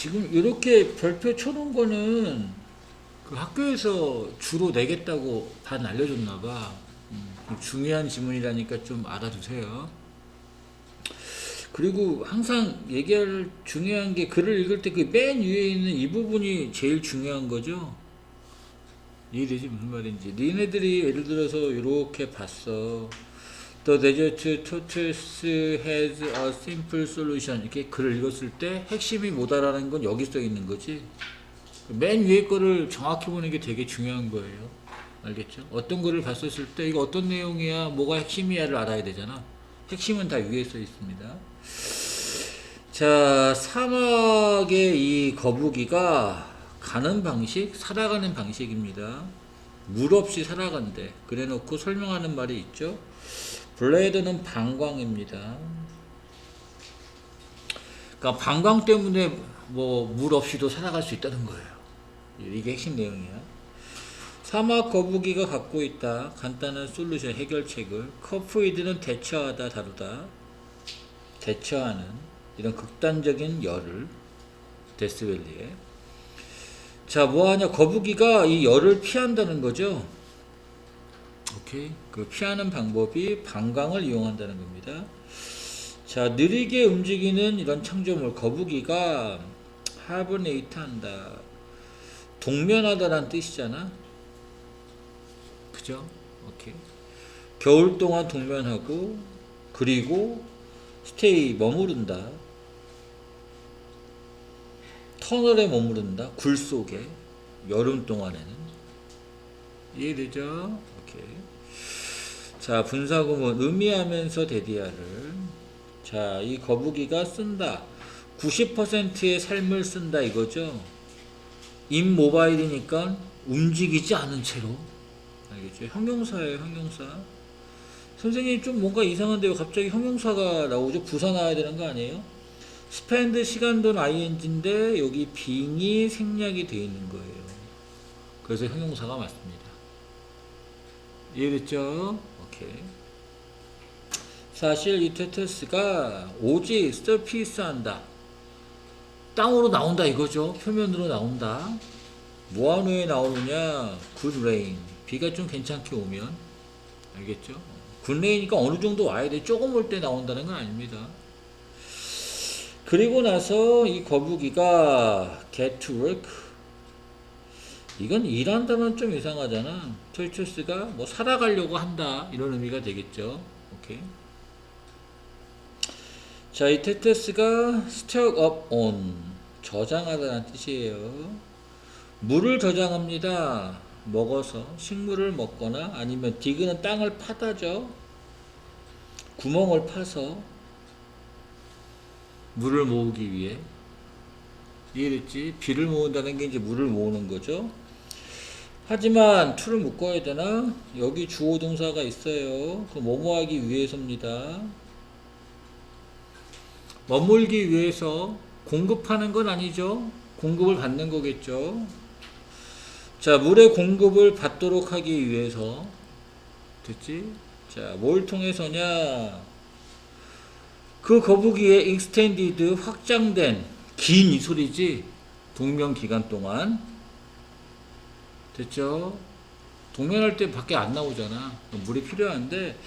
지금 이렇게 별표 쳐놓은 거는 그 학교에서 주로 내겠다고 반 알려줬나 봐. 음, 좀 중요한 지문이라니까 좀 알아두세요. 그리고 항상 얘기할 중요한 게 글을 읽을 때 그 맨 위에 있는 이 부분이 제일 중요한 거죠. 이해되지 무슨 말인지. 니네들이 예를 들어서 이렇게 봤어. The desert tortoise has a simple solution. 이렇게 글을 읽었을 때 핵심이 뭐다라는 건 여기 써 있는 거지. 맨 위에 거를 정확히 보는 게 되게 중요한 거예요. 알겠죠? 어떤 거를 봤었을 때 이거 어떤 내용이야, 뭐가 핵심이야를 알아야 되잖아. 핵심은 다 위에 써 있습니다. 자, 사막의 이 거북이가 가는 방식, 살아가는 방식입니다. 물 없이 살아간대. 그래 놓고 설명하는 말이 있죠. 블레이드는 방광입니다. 그러니까 방광 때문에 뭐 물 없이도 살아갈 수 있다는 거예요. 이게 핵심 내용이야. 사막 거북이가 갖고 있다. 간단한 솔루션 해결책을 커프이드는 대처하다 다루다. 대처하는 이런 극단적인 열을 데스밸리에 자 뭐하냐 거북이가 이 열을 피한다는 거죠 오케이 그 피하는 방법이 방광을 이용한다는 겁니다. 자 느리게 움직이는 이런 창조물 거북이가 하버네이트 한다. 동면하다라는 뜻이잖아. 그죠? 오케이. 겨울 동안 동면하고 그리고 스테이 머무른다. 터널에 머무른다. 굴 속에. 여름 동안에는. 이해되죠? 오케이. 자 분사구문 의미하면서 대디아를 자 이 거북이가 쓴다. 90%의 삶을 쓴다 이거죠. 인 모바일이니까 움직이지 않은 채로 알겠죠? 형용사예요 형용사. 선생님 좀 뭔가 이상한데 왜 갑자기 형용사가 나오죠? 부사 나와야 되는 거 아니에요? 스펜드 시간돈 ing인데 여기 빙이 생략이 되어 있는 거예요. 그래서 형용사가 맞습니다. 이해됐죠? 오케이. 사실 이 테테스가 오직 서피스 한다. 땅으로 나온다 이거죠. 표면으로 나온다. 뭐한 후에 나오느냐? 굿 레인. 비가 좀 괜찮게 오면 알겠죠? 굿 레인이니까 어느 정도 와야 돼. 조금 올 때 나온다는 건 아닙니다. 그리고 나서 이 거북이가 get to work 이건 일한다는 좀 이상하잖아. 토이초스가 뭐 살아가려고 한다 이런 의미가 되겠죠. 오케이. 자, 이 테테스가 stock up on 저장하다는 뜻이에요. 물을 저장합니다. 먹어서 식물을 먹거나 아니면 디그는 땅을 파다죠. 구멍을 파서 물을 모으기 위해 이해됐지? 비를 모은다는 게 이제 물을 모으는 거죠. 하지만 투를 묶어야 되나? 여기 주어 동사가 있어요. 그 뭐뭐 하기 위해서입니다. 머물기 위해서 공급하는 건 아니죠. 공급을 받는 거겠죠. 자, 물의 공급을 받도록 하기 위해서 됐지? 자, 뭘 통해서냐? 그 거북이의 extended 확장된 긴 이 소리지 동면 기간 동안 됐죠? 동면할 때 밖에 안 나오잖아. 물이 필요한데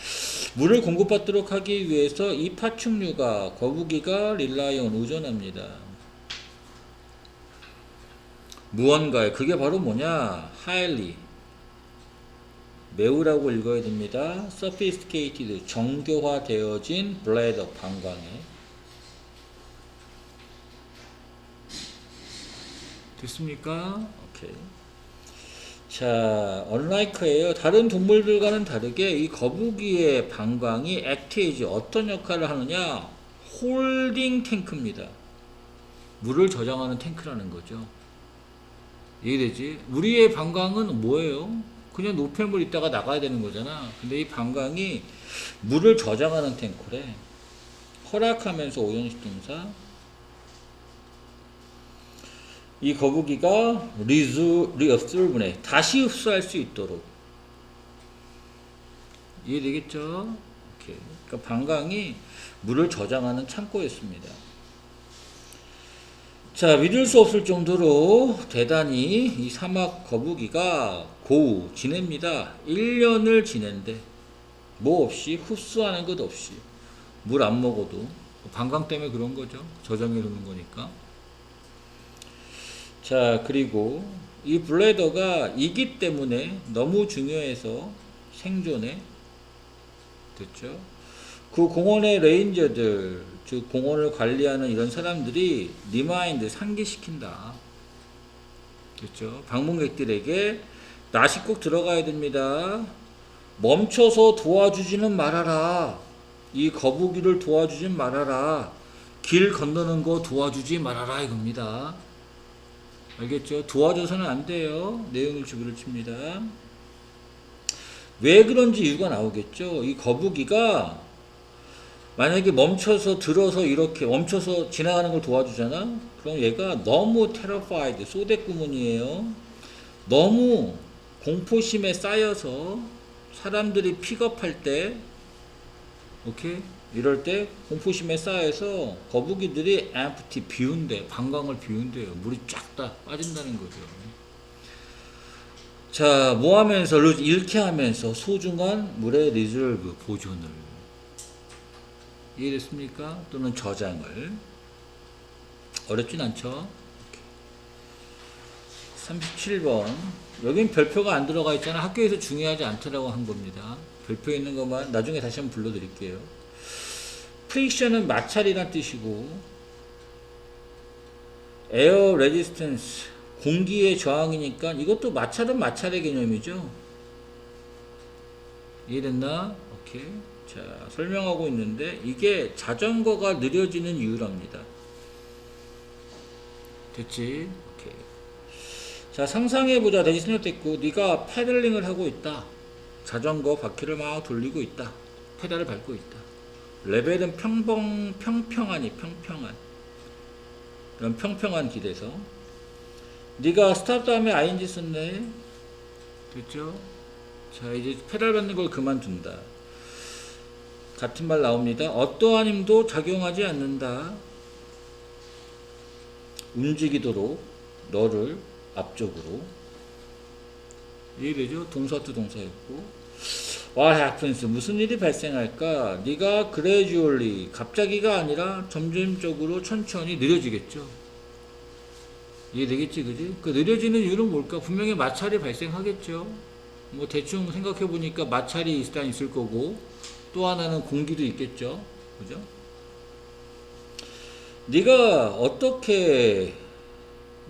물을 공급받도록 하기 위해서 이 파충류가 거북이가 릴라이온 의존합니다. 무언가에 그게 바로 뭐냐? highly 매우라고 읽어야 됩니다. sophisticated 정교화되어진 bladder 방광에 됐습니까? 오케이. 자, unlike예요. 다른 동물들과는 다르게 이 거북이의 방광이 act이지 어떤 역할을 하느냐? 홀딩 탱크입니다. 물을 저장하는 탱크라는 거죠. 이해되지? 우리의 방광은 뭐예요? 그냥 노폐물 있다가 나가야 되는 거잖아. 근데 이 방광이 물을 저장하는 탱크래. 허락하면서 동사. 이 거북이가 리즈 리어스블에 다시 흡수할 수 있도록 이해되겠죠? 오케이. 그러니까 방광이 물을 저장하는 창고였습니다. 자, 믿을 수 없을 정도로 대단히 이 사막 거북이가 고우 지냅니다. 1년을 지낸대. 뭐 없이 흡수하는 것 없이 물 안 먹어도 방광 때문에 그런 거죠. 저장해 놓는 거니까. 자, 그리고 이 블레더가 이기 때문에 너무 중요해서 생존에 됐죠. 그 공원의 레인저들, 즉 공원을 관리하는 이런 사람들이 리마인드 상기시킨다. 됐죠. 방문객들에게 낯이 꼭 들어가야 됩니다. 멈춰서 도와주지는 말아라. 이 거북이를 도와주진 말아라. 길 건너는 거 도와주지 말아라 이겁니다. 알겠죠? 도와줘서는 안 돼요. 내용을 주기를 칩니다. 왜 그런지 이유가 나오겠죠. 이 거북이가 만약에 멈춰서 들어서 이렇게 멈춰서 지나가는 걸 도와주잖아? 그럼 얘가 너무 테러파이드, 소대꾸문이에요. 너무 공포심에 쌓여서 사람들이 픽업할 때, 오케이? 이럴 때 공포심에 쌓여서 거북이들이 앰프티 비운대, 방광을 비운대요. 물이 쫙 다 빠진다는 거죠. 자, 뭐 하면서, 잃게 하면서 소중한 물의 리저브 보존을. 이해됐습니까? 또는 저장을. 어렵진 않죠? 37번. 여긴 별표가 안 들어가 있잖아. 학교에서 중요하지 않더라고 한 겁니다. 별표 있는 것만 나중에 다시 한번 불러드릴게요. 프릭션은 마찰이란 뜻이고, 에어 레지스턴스, 공기의 저항이니까 이것도 마찰은 마찰의 개념이죠. 이해됐나? 오케이. 자, 설명하고 있는데 이게 자전거가 느려지는 이유랍니다. 됐지? 자, 상상해보자. 대지 생략됐고, 네가 패들링을 하고 있다. 자전거 바퀴를 막 돌리고 있다. 페달을 밟고 있다. 레벨은 평범, 평평하니, 평평한. 이런 평평한 길에서. 네가 스탑 다음에 ing 썼네. 됐죠? 자, 이제 페달 밟는 걸 그만둔다. 같은 말 나옵니다. 어떠한 힘도 작용하지 않는다. 움직이도록 너를 앞쪽으로 이해되죠? 동사 투 동사였고 What happens? 무슨 일이 발생할까? 네가 gradually 갑자기가 아니라 점점적으로 천천히 느려지겠죠. 이해되겠지, 그지? 그 느려지는 이유는 뭘까? 분명히 마찰이 발생하겠죠. 뭐 대충 생각해 보니까 마찰이 일단 있을 거고 또 하나는 공기도 있겠죠. 그죠? 네가 어떻게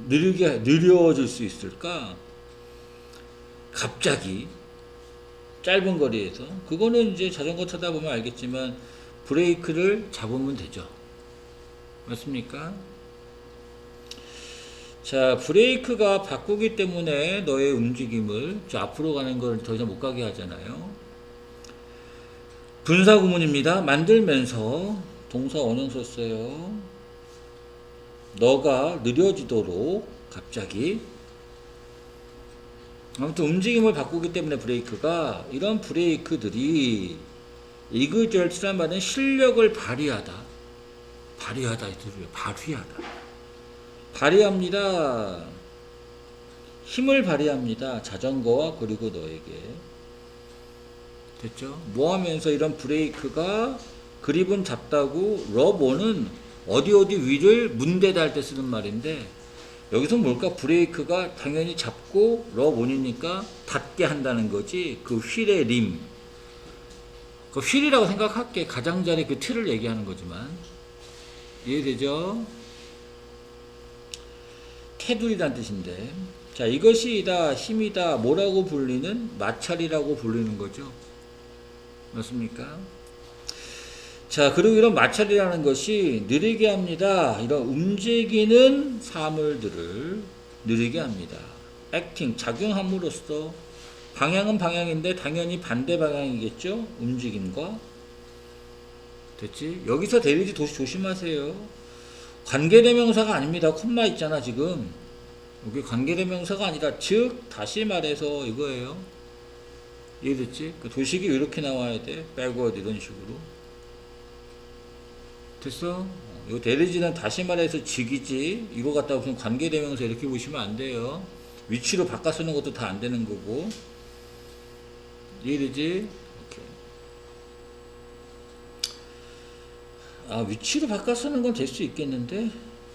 느리게 느려질 수 있을까? 갑자기 짧은 거리에서 그거는 이제 자전거 타다 보면 알겠지만 브레이크를 잡으면 되죠. 맞습니까? 자, 브레이크가 바꾸기 때문에 너의 움직임을 저 앞으로 가는 걸 더 이상 못 가게 하잖아요. 분사 구문입니다. 만들면서 동사 원형 썼어요. 너가 느려지도록 갑자기 아무튼 움직임을 바꾸기 때문에 브레이크가 이런 브레이크들이 이그절트란 말은 실력을 발휘하다. 발휘하다 이 뜻이에요. 발휘하다. 발휘합니다. 힘을 발휘합니다. 자전거와 그리고 너에게. 됐죠? 뭐 하면서 이런 브레이크가 그립은 잡다고 러버는 어디 어디 위를 문대다 할 때 쓰는 말인데 여기서 뭘까? 브레이크가 당연히 잡고 러본이니까 닿게 한다는 거지. 그 휠의 림. 그 휠이라고 생각할게. 가장자리 그 틀을 얘기하는 거지만. 이해되죠? 테두리란 뜻인데. 자 이것이다 힘이다 뭐라고 불리는? 마찰이라고 불리는 거죠. 맞습니까? 자, 그리고 이런 마찰이라는 것이 느리게 합니다. 이런 움직이는 사물들을 느리게 합니다. 액팅, 작용함으로써 방향은 방향인데 당연히 반대 방향이겠죠? 움직임과. 됐지? 여기서 데리지 도시 조심하세요. 관계대명사가 아닙니다. 콤마 있잖아, 지금. 여기 관계대명사가 아니라 즉, 다시 말해서 이거예요. 이해됐지? 그 도식이 이렇게 나와야 돼. backward 이런 식으로. 됐어? 어. 요 대리지는 다시 말해서 직이지 이거 갖다 무슨 관계대명사 이렇게 보시면 안 돼요. 위치로 바꿔 쓰는 것도 다 안 되는 거고 이해되지? 오케이. 아 위치로 바꿔 쓰는 건 될 수 있겠는데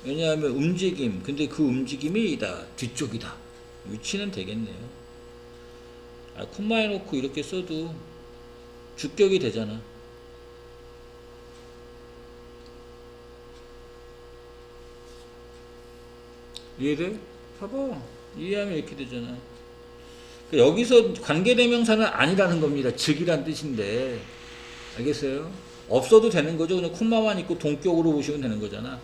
왜냐하면 움직임 근데 그 움직임이 다 뒤쪽이다 위치는 되겠네요 아 콤마 해놓고 이렇게 써도 주격이 되잖아 이해돼? 봐봐. 이해하면 이렇게 되잖아. 그러니까 여기서 관계대명사는 아니라는 겁니다. 즉이란 뜻인데. 알겠어요? 없어도 되는 거죠. 그냥 콤마만 있고 동격으로 보시면 되는 거잖아.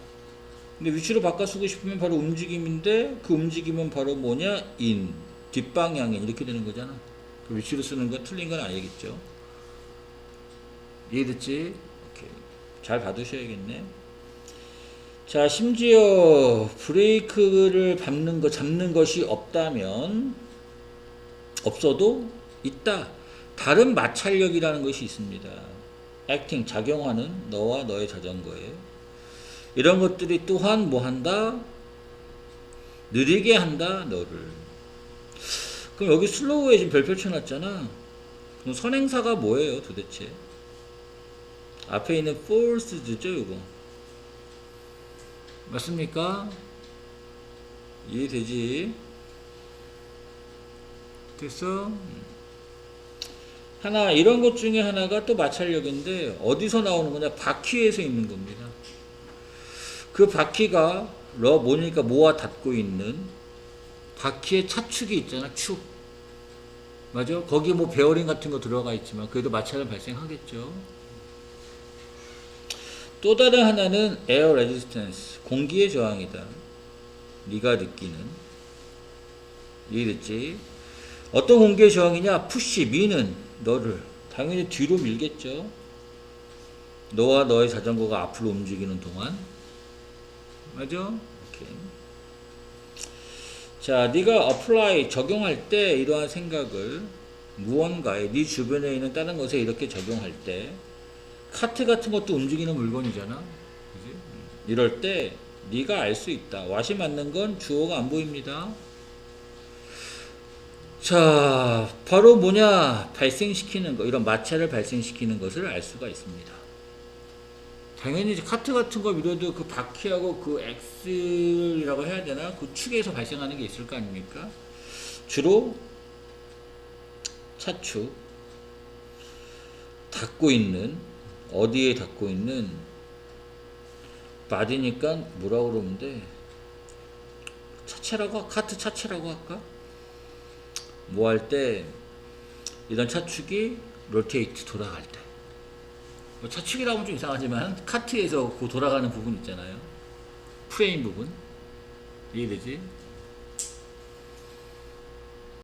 근데 위치로 바꿔 쓰고 싶으면 바로 움직임인데 그 움직임은 바로 뭐냐? 인. 뒷방향인. 이렇게 되는 거잖아. 그 위치로 쓰는 건 틀린 건 아니겠죠? 이해됐지? 오케이. 잘 봐두셔야겠네 자 심지어 브레이크를 밟는 거 잡는 것이 없다면 없어도 있다 다른 마찰력이라는 것이 있습니다 액팅 작용하는 너와 너의 자전거에 이런 것들이 또한 뭐 한다? 느리게 한다 너를. 그럼 여기 슬로우에 지금 별표 쳐놨잖아. 그럼 선행사가 뭐예요 도대체? 앞에 있는 forced죠 이거. 맞습니까? 이해되지? 됐어? 하나 이런 것 중에 하나가 또 마찰력인데 어디서 나오는 거냐? 바퀴에서 있는 겁니다. 그 바퀴가 러 뭐니까 뭐와 닿고 있는 바퀴의 차축이 있잖아 축 맞아 거기 뭐 베어링 같은 거 들어가 있지만 그래도 마찰은 발생하겠죠 또 다른 하나는 에어 레지스턴스 공기의 저항이다. 네가 느끼는 이해됐지 어떤 공기의 저항이냐? 푸시 미는 너를 당연히 뒤로 밀겠죠. 너와 너의 자전거가 앞으로 움직이는 동안? 오케이. 자, 네가 apply 적용할 때 이러한 생각을 무언가에 네 주변에 있는 다른 것에 이렇게 적용할 때 카트 같은 것도 움직이는 물건이잖아. 그지? 이럴 때 네가 알 수 있다. 왓이 맞는 건 주어가 안 보입니다. 자, 바로 뭐냐? 발생시키는 거, 이런 마찰을 발생시키는 것을 알 수가 있습니다. 당연히 이제 카트 같은 거 밀어도 그 바퀴하고 그 엑셀이라고 해야 되나? 그 축에서 발생하는 게 있을 거 아닙니까? 주로 차축 닿고 있는 어디에 닿고 있는 바디니까 뭐라 그러면 돼? 차체라고 할- 카트 차체라고 할까? 뭐 할 때 이런 차축이 로테이트 돌아갈 때 뭐 차축이라고 하면 좀 이상하지만 카트에서 그 돌아가는 부분 있잖아요. 프레임 부분 이해되지?